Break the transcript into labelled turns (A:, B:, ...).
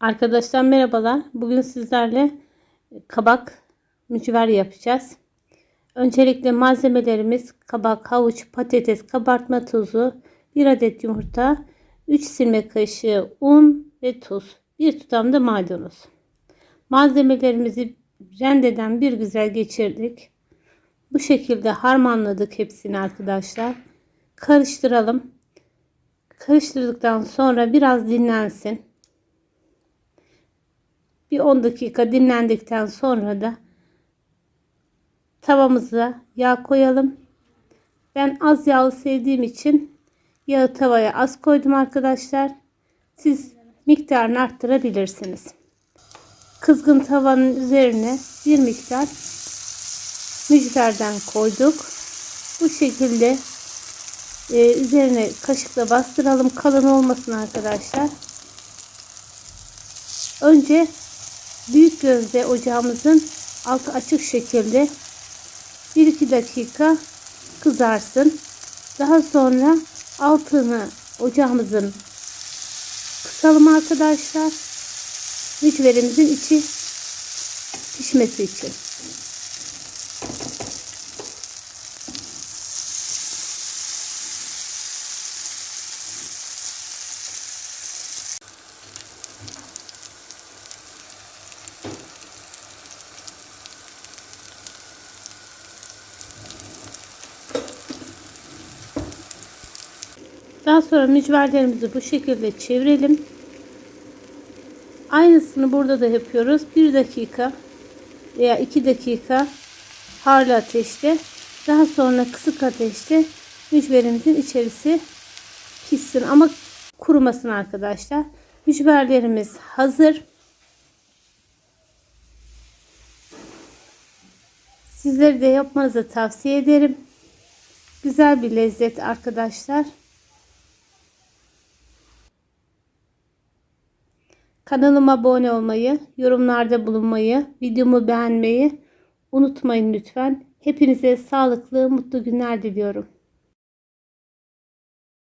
A: Arkadaşlar merhabalar. Bugün sizlerle kabak mücver yapacağız. Öncelikle malzemelerimiz kabak, havuç, patates, kabartma tozu, 1 adet yumurta, 3 silme kaşığı un ve tuz. Bir tutam da maydanoz. Malzemelerimizi rendeden bir güzel geçirdik. Bu şekilde harmanladık hepsini arkadaşlar. Karıştıralım. Karıştırdıktan sonra biraz dinlensin. Bir 10 dakika dinlendikten sonra da tavamıza yağ koyalım. Ben az yağlı sevdiğim için yağı tavaya az koydum arkadaşlar. Siz miktarını arttırabilirsiniz. Kızgın tavanın üzerine bir miktar mücverden koyduk. Bu şekilde e, üzerine kaşıkla bastıralım. Kalın olmasın arkadaşlar. Önce büyük gözde ocağımızın altı açık şekilde 1-2 dakika kızarsın. Daha sonra altını ocağımızın kısalım arkadaşlar. Mücverimizin içi pişmesi için. Daha sonra mücverlerimizi bu şekilde çevirelim. Aynısını burada da yapıyoruz. 1 dakika veya 2 dakika harlı ateşte daha sonra kısık ateşte mücverimizin içerisi pişsin ama kurumasın arkadaşlar. Mücverlerimiz hazır. Sizleri de yapmanızı tavsiye ederim. Güzel bir lezzet arkadaşlar. Kanalıma abone olmayı, yorumlarda bulunmayı, videomu beğenmeyi unutmayın lütfen. Hepinize sağlıklı, mutlu günler diliyorum.